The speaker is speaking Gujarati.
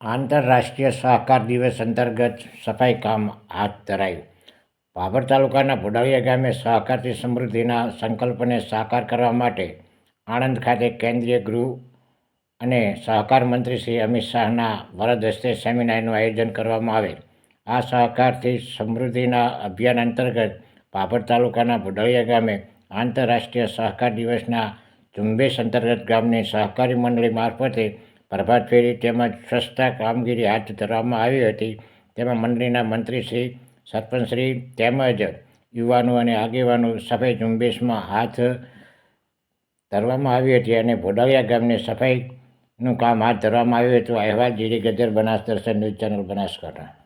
આંતરરાષ્ટ્રીય સહકાર દિવસ અંતર્ગત સફાઈ કામ હાથ ધરાયું. ભાભર તાલુકાના ભોડાળિયા ગામે સહકારથી સમૃદ્ધિના સંકલ્પને સાકાર કરવા માટે આણંદ ખાતે કેન્દ્રીય ગૃહ અને સહકાર મંત્રી શ્રી અમિત શાહના વરદ હસ્તે સેમિનારનું આયોજન કરવામાં આવેલ. આ સહકારથી સમૃદ્ધિના અભિયાન અંતર્ગત ભાભર તાલુકાના ભોડાળિયા ગામે આંતરરાષ્ટ્રીય સહકાર દિવસના ઝુંબેશ અંતર્ગત ગામની સહકારી મંડળી મારફતે પ્રભાત ફેરી તેમજ સ્વચ્છતા કામગીરી હાથ ધરવામાં આવી હતી. તેમાં મંડળીના મંત્રીશ્રી સરપંચશ્રી તેમજ યુવાનો અને આગેવાનો સફાઈ ઝુંબેશમાં હાથ ધરવામાં આવી હતી અને ભોડાળિયા ગામને સફાઈનું કામ હાથ ધરવામાં આવ્યું હતું. અહેવાલ જીરી ગજર બનાસ દર્શન ન્યૂઝ ચેનલ બનાસકાંઠા.